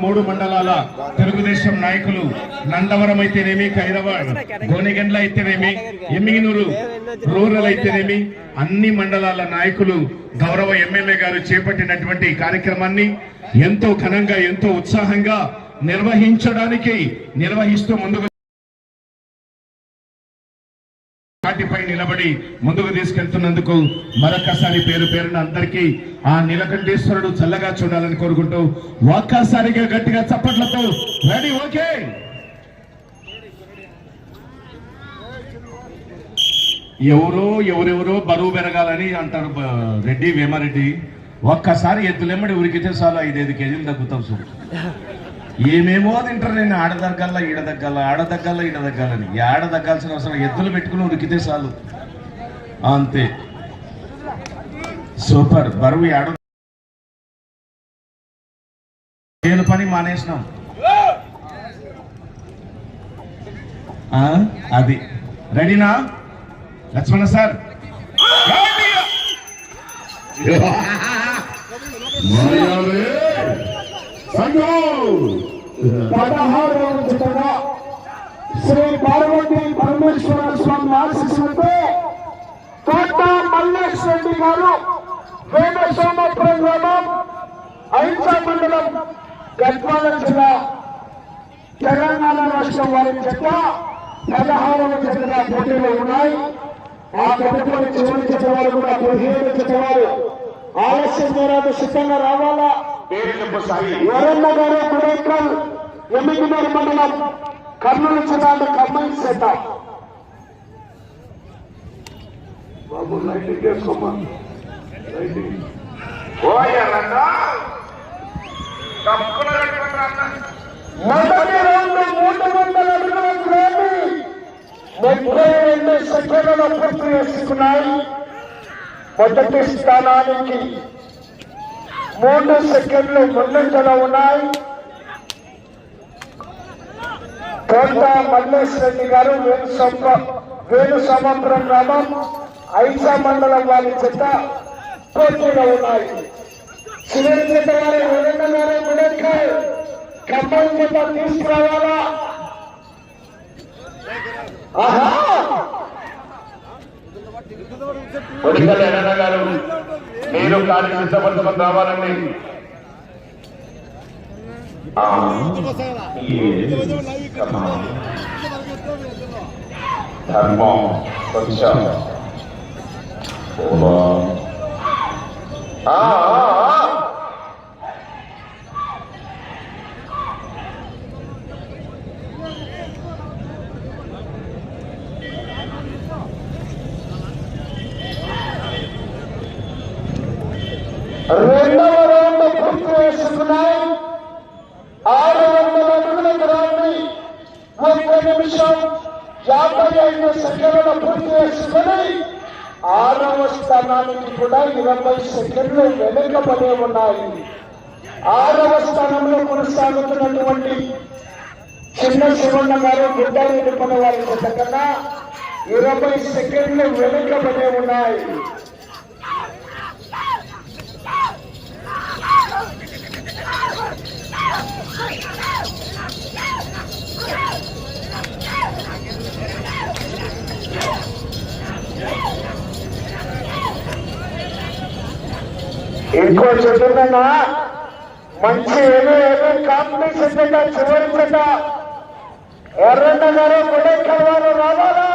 మూడు మండలాల తెలుగుదేశం నాయకులు నందవరం అయితేనేమి ఖైరాబాద్ గోనెగండ్ల అయితేనేమి ఎమ్మిగినూరు రూరల్ అయితేనేమి అన్ని మండలాల నాయకులు గౌరవ ఎమ్మెల్యే గారు చేపట్టినటువంటి కార్యక్రమాన్ని ఎంతో ఘనంగా ఎంతో ఉత్సాహంగా నిర్వహించడానికి నిర్వహిస్తూ ముందుకు వాటిపై నిలబడి ముందుకు తీసుకెళ్తున్నందుకు మరొక్కసారి పేరు పేరున అందరికీ ఆ నీలకంఠేశ్వరుడు చల్లగా చూడాలని కోరుకుంటూ ఒక్కసారిగా గట్టిగా చప్పట్లతో రెడీ ఓకే? ఎవరో ఎవరెవరో బరువు పెరగాలని అంటారు రెడ్డి వేమారెడ్డి. ఒక్కసారి ఎద్దులెమ్మడి ఉరికితే చాలు ఐదైదు కేజీలు తగ్గుతాం చూడు ఏమేమో తింటారు నేను ఆడ దగ్గల్లా ఈడ దగ్గల్ల ఆడ దగ్గల్ల ఈడ దగ్గలని ఆడ దగ్గాల్సిన అవసరం ఎద్దులు పెట్టుకుని ఉరికితే చాలు. అంతే. సూపర్. బరువు ఆడ నేను పని మానేసినాం. ఆ, అది. రెడీనా? లక్ష్మణ సార్? సంఘం పదహారవ చిత్రంగా శ్రీ పార్వతి పరమేశ్వర స్వామి ఆశీస్సులతో కోట మల్లేష్ రెడ్డి గారు వేద సోమపురం గ్రామం అహింసా మండలం గద్వాల జిల్లా తెలంగాణ రాష్ట్రం వారి చెత్త పదహారవ జతగా పోటీలో ఉన్నాయి. ఆ తదుపరి చివరి జత వారు కూడా పదిహేడు జత వారు. ఆలస్యం ద్వారా సిద్ధంగా రావాలా? వరన్న గారు కొడైకల్ మండలం కర్నూలు జిల్లా కమ్మై సేత బాబు లైటింగ్ లైటింగ్ మొదటి రెండు మూడు వందల అడుగుల గ్రామి ముప్పై రెండు. సెకండ్ల పూర్తి చేసుకున్నాయి మొదటి స్థానానికి మూడు సెకండ్లు ముందంజలో ఉన్నాయి. కోట మల్లేష్ రెడ్డి గారు వేణు సొంప వేణు సముద్రం గ్రామం ఐసా మండలం వారి చెత్త పోటీలో ఉన్నాయి. చివరి చెత్త వారి వరంగ గారు గుడెక్కాయ్ ఖమ్మం చెత్త తీసుకురావాలా? ఆహా! గారు. మీరు కాలి సిద్ధపరచుకొని రావాలండి. ధర్మం కొంచెం. ఆ, రెండవ రౌండ్ పూర్తి చేసుకున్నాయి. ఆరు వందల అడుగుల దూరాన్ని ఒక్క నిమిషం యాభై ఐదు సెకండ్ల పూర్తి చేసుకుని ఆరవ స్థానానికి కూడా ఇరవై సెకండ్లు వెనుకబడి ఉన్నాయి. ఆరవ స్థానంలో కొనసాగుతున్నటువంటి చిన్న శివన్న గారు గుడ్డలు నిలుపున వారి కన్నా ఇరవై సెకండ్లు వెనుకబడి ఉన్నాయి. ఇంకో చెప్తున్నా మంచి ఏదో ఏదో కాంపిటీషన్ చెడ్డ చివరి చెడ్డ ఎర్రన్న గారు కొడైకల్ వారు రావాలా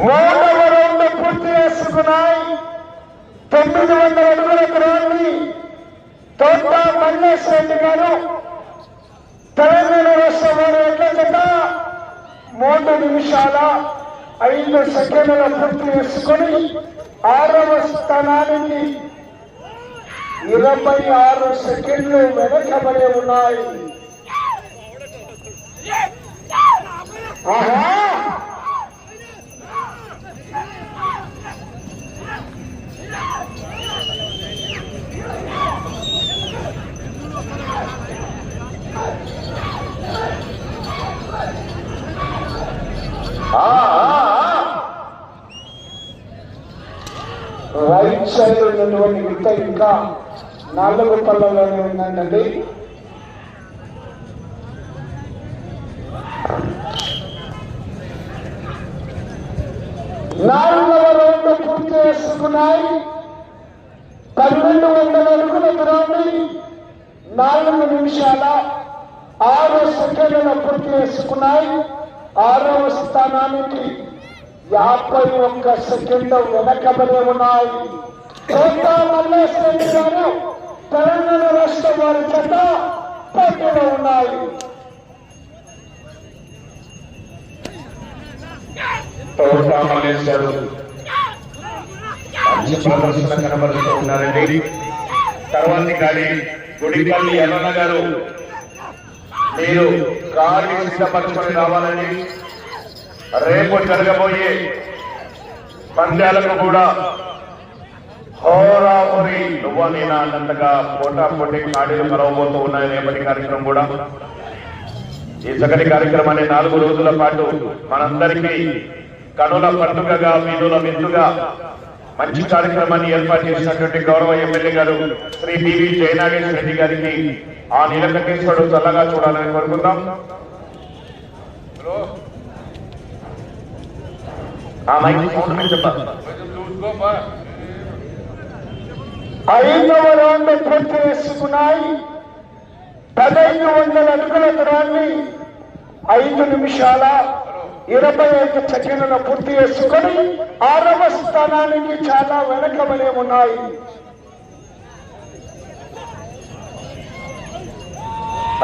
మూడవ రౌండ్ పూర్తి చేసుకున్నాయి తొమ్మిది వందల అడుగుల దూరాన్ని తోట మల్లేష్ రెడ్డి గారు తెలంగాణ రాష్ట్రం వారు ఎట్ల జత మూడు నిమిషాల ఐదు సెకండ్ల పూర్తి చేసుకొని ఆరవ స్థానానికి ఇరవై ఆరు సెకండ్లు వెనకబడి ఉన్నాయి. ఆహా! విత్త ఇంకా నాలుగు పళ్ళలోనే ఉందండి నాలుగవ రౌండ్ పూర్తి చేసుకున్నాయి. పన్నెండు వందల అడుగుల దూరాన్ని నాలుగు నిమిషాల ఆరు సెకండ్ల పూర్తి చేసుకున్నాయి. ఆరవ స్థానానికి యాభై ఒక్క సెకండ్ వెనకబడి ఉన్నాయి. మల్లేశ్వరి గారు తెలంగాణ రాష్ట్రం వారి చేత పోటీలో ఉన్నాయి. తోట మల్లేశ్వరు మంచి ప్రదర్శన కనబరుస్తూ ఉన్నారండి తర్వాతి గాడి గుడిపల్లి ఎల్లన్న గారు మీరు గాడి సిద్ధపరచుకొని రావాలని రేపు జరగబోయే పంద్యాలకు కూడా హోరాహోరి. నువ్వు నేను అన్నంతగా పోటా పోటీ కాడీలు కలవబోతూ ఉన్నాయి రేపటి కార్యక్రమం కూడా. ఈ చక్కటి కార్యక్రమాన్ని నాలుగు రోజుల పాటు మనందరికీ కనుల పండుగగా వీధుల విందుగా మంచి కార్యక్రమాన్ని ఏర్పాటు చేసినటువంటి గౌరవ ఎమ్మెల్యే గారు శ్రీ బివి జయనాగేశ్వర రెడ్డి గారికి ఆ నీలకంఠేశ్వరుడు చల్లగా చూడాలని కోరుకుందాం. ఆ మైక్ ఫోన్ చెప్పాలి. ఐదవ రౌండ్ పూర్తి చేసుకున్నాయి పదహైదు వందల అడుగుల దూరాన్ని ఐదు నిమిషాల ఇరవై ఐదు సెకండ్ల పూర్తి చేసుకొని ఆరవ స్థానానికి చాలా వెనకబడి ఉన్నాయి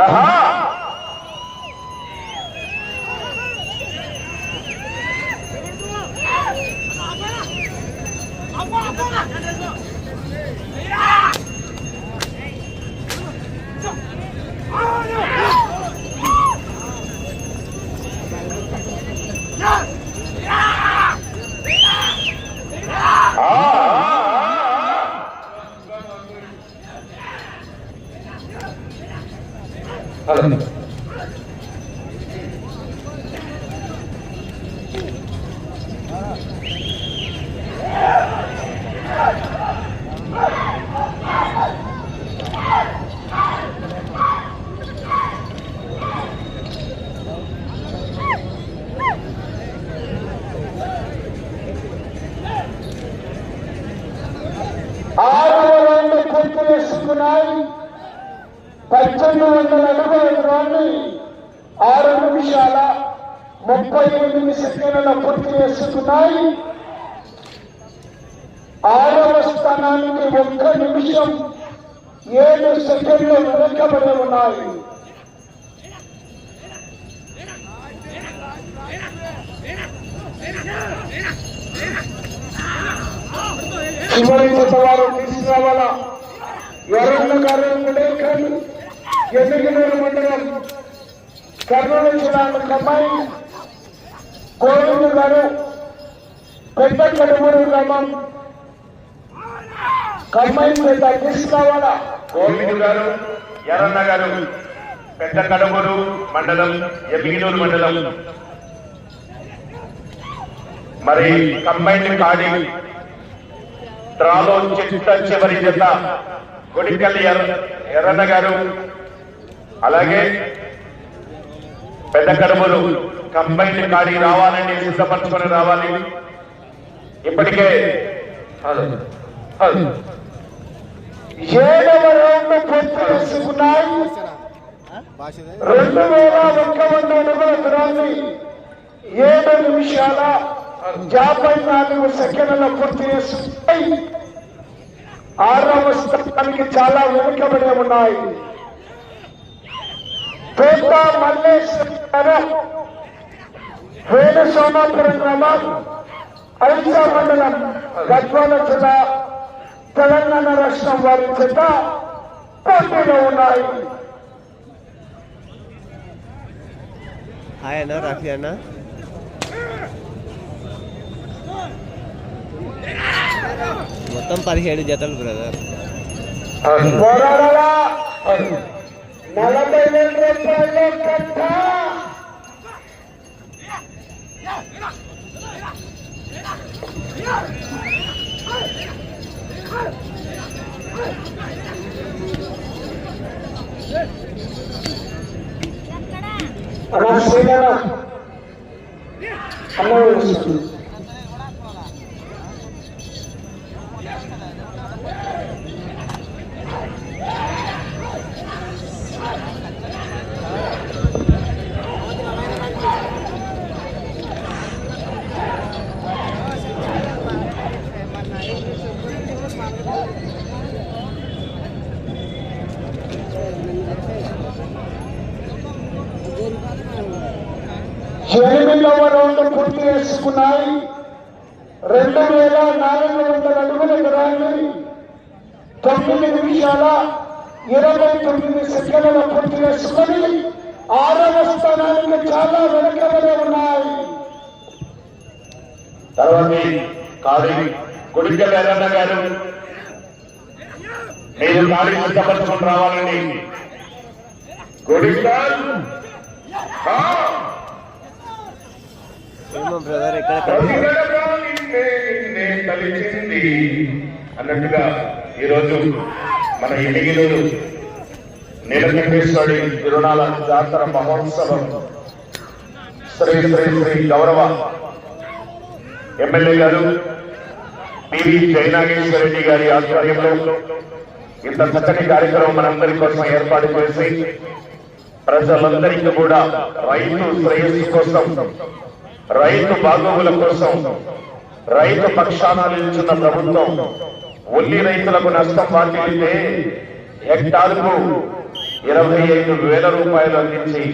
ఆహా ఆ, ఆ, ఆ, ఆ. ఆరవ రౌండ్ పూర్తి చేసుకున్నాయి పద్దెనిమిది వందల అడుగుల దూరాన్ని ఆరు నిమిషాల ముప్పై ఎనిమిది సెకండ్ల పూర్తి చేసుకున్నాయి ఆరవ స్థానానికి ఒక్క నిమిషం ఏడు సెకండ్లు వెనకబడి ఉన్నాయి. చివరి కొత్త వారు తీసుకురావాలా కార్యం గారు కానీ ఎన్నికలూరు మండలం కర్నూలు జిల్లాకు అమ్మాయి గోవింద్ గారు పెద్ద కడుమూరు గ్రామం కమ్మాయి పెద్ద తీసుకోవాలా. గోవింద్ గారు ఎర్రన్న గారు పెద్ద కడుమూరు మండలం ఎమ్మిగినూరు మండలం. మరి కంబైన్ కాడి త్రాలో చిట్ట చివరి జత కొడికల్లి ఎర్ర- ఎర్రన్న గారు అలాగే పెద్ద కడమూరు కంబైన్డ్ కాడి రావాలని సిద్ధపరచుకొని రావాలి. ఇప్పటికే ఏడవ రౌండ్ పూర్తి చేసుకున్నాయి. రెండు వేల ఒక్క వంద అడుగుల దూరాన్ని ఏడు నిమిషాల యాభై నాలుగు సెకండ్ల పూర్తి చేసుకున్నాయి. ఆరవ స్థానానికి చాలా వెనుకబడి ఉన్నాయి. పేట మల్లేశ్వరి వేణు సోమాపురం గ్రామం ఐసా మండలం గద్వాల జిల్లా తెలంగాణ రాష్ట్రం వారి చేత పోటీలో ఉన్నాయి. హాయ్ అన్న రాఫీ అన్న. మొత్తం పదిహేడు జతలు బ్రదర్ పోరాడాలా? నలభై వేల రూపాయలు కట్ట అలా శ్రీనారాయణ అన్న వస్తుంది ఎనిమిదవ రౌండ్ పూర్తి చేసుకున్నాయి రెండు వేల నాలుగు వందల అడుగుల ఎకరాన్ని తొమ్మిది నిమిషాల ఇరవై తొమ్మిది సెకండ్ల పూర్తి చేసుకుని ఆరవ స్థానానికి చాలా వెనుకబడి ఉన్నాయి. తర్వాత కాళీ గారు మీరు ఖాళీ సిద్ధపరచుకుని రావాలండి. గుడికల్ ఏమో బ్రదర్ ఎక్కడ అన్నట్టుగా ఈరోజు మన ఎనిగిలు నీలకంఠేశ్వరి తిరునాళ జాతర మహోత్సవం శ్రీ శ్రీ శ్రీ గౌరవ ఎమ్మెల్యే గారు పివి జయనాగేశ్వర రెడ్డి గారి ఆధ్వర్యంలో ఇంత చక్కని కార్యక్రమం మనందరి కోసం ఏర్పాటు చేసి ప్రజలందరికీ కూడా రైతు శ్రేయస్సు కోసం రైతు బాగోగుల కోసం రైతు పక్షాన నిల్చున్న ప్రభుత్వం ఉల్లి రైతులకు నష్టం వాటిల్లితే హెక్టార్కు ఇరవై ఐదు వేల రూపాయలు అందించి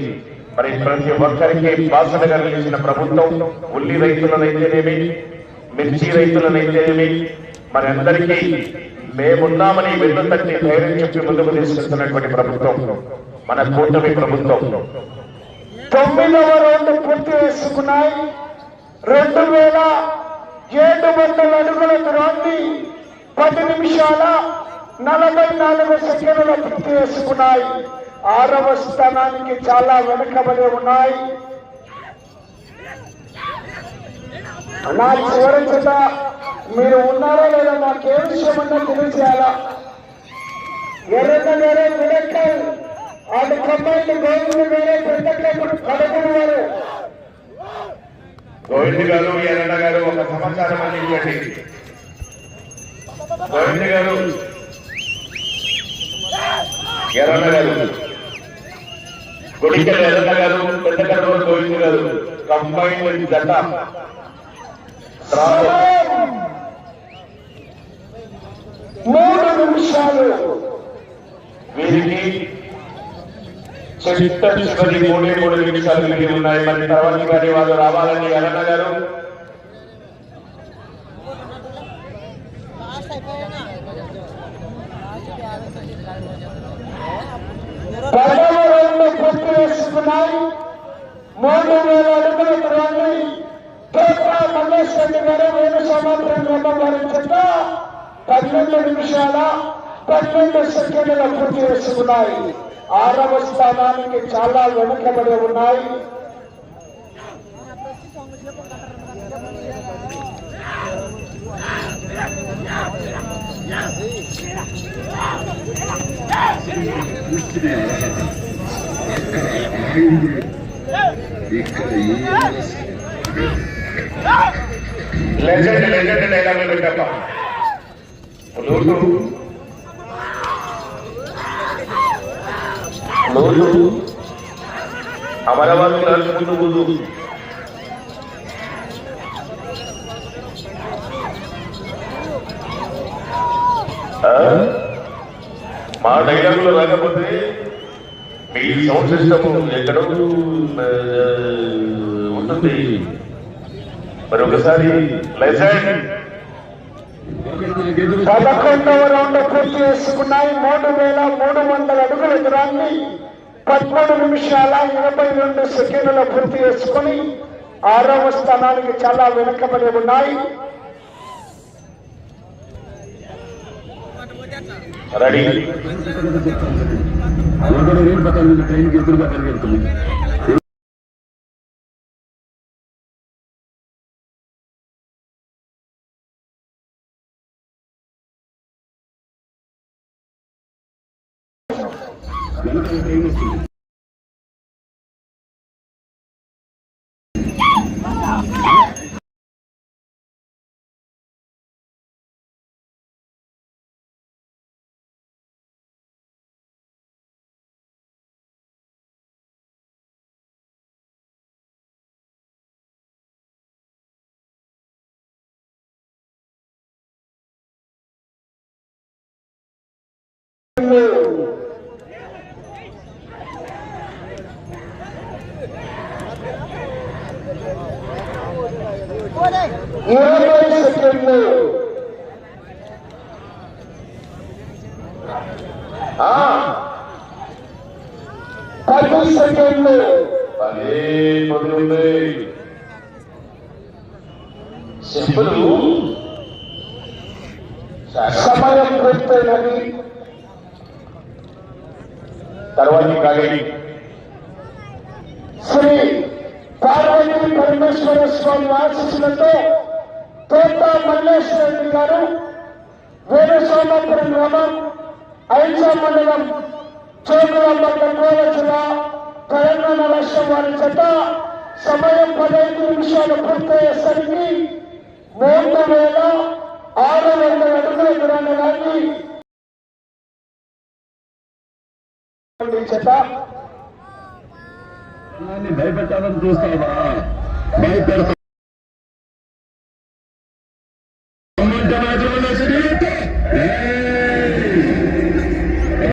మరి ప్రతి ఒక్కరికి బాసటగా నిలిచిన ప్రభుత్వం ఉల్లి రైతులనైతేనేమి మిర్చి రైతులనైతేనేమి మరి అందరికీ మేమున్నామని వెన్ను తట్టి ధైర్యం చెప్పి ముందుకు తీసుకెళ్తున్నటువంటి ప్రభుత్వం మన కూటమి ప్రభుత్వం. తొమ్మిదవ రౌండ్ పూర్తి చేసుకున్నాయి. రెండు వేల ఏడు వందల అడుగుల దూరాన్ని పది నిమిషాల నలభై నాలుగు సెకండ్ల పూర్తి చేసుకున్నాయి. ఆరవ స్థానానికి చాలా వెనుకబడి ఉన్నాయి. నా చివరి చేత మీరు ఉన్నారా లేదా నాకు విషయమన్నా విషయం అన్నా తెలియజేయాలా ఎర్రన్న ఆడు కంబైన్ గోవింద వేరే పెద్దప్పుడు కడుపులు వారు. గోవింద్ గారు ఎర్రన్న గారు ఒక సమాచారం అందించండి. గోవింద్ గారు. ఎర్రన్న గారు. గుడికల ఎర్రన్న గారు పెద్ద కడుపు గోవింద్ గారు. కంబైన్ జత. మూడు నిమిషాలు. వీరికి చిట్ట చివరి మూడే మూడు నిమిషాలు మిగిలి ఉన్నాయి మరి తర్వాత గారి వాళ్ళు రావాలని ఎర్రన్న గారు పదవ రౌండ్ పూర్తి చేసుకున్నాయి మూడు వేల అడుగుల దూరాన్ని తోట మల్లేష్ గారు వేణు చెత్త పన్నెండు నిమిషాల పన్నెండు సెకండ్ల పూర్తి చేసుకున్నాయి. ఆరవ స్థానానికి చాలా వెనుకబడి ఉన్నాయి. లెజెండ్ లెజెండ్ డైలాగ్ పెట్టప్ప లోటు లోటు నడుచుకుంటూ మా డైలాగులో రాకపోతే మీ సౌండ్ సిస్టమ్ ఎక్కడో ఉంటుంది? మరి ఒకసారి లెజెండ్. పదకొండవ రౌండ్ పూర్తి చేసుకున్నాయి. మూడు వేల మూడు వందల అడుగుల దూరాన్ని పదమూడు నిమిషాల ఇరవై రెండు సెకండ్ల పూర్తి చేసుకుని ఆరవ స్థానానికి చాలా వెనుకబడి ఉన్నాయి. రెడీ. ఏం పਤਾ ట్రైన్కి ఎదురుగా పరిగెడుతుంది ఇరవై సెకండ్లు పది సెకండ్లు పదే పది ఉంది సింపుల్ సమయం పూర్తయినది తర్వాతి ఖాళీ శ్రీ పార్వతి పరమేశ్వర స్వామి ఆశీస్సులతో తోట మల్లేశ్వర రెడ్డి గారు వేణుసోమాపురం గ్రామం ఐజా మండలం చోకుల మండలం జిల్లా తెలంగాణ రాష్ట్రం వారి చేత సమయం పదహైదు నిమిషాలు పూర్తయ్యేసరికి మూడు వేల ఆరు వందల అడుగుల దూరాన్ని చేత భయపెట్టాలని చూస్తావా? భయపెడతా.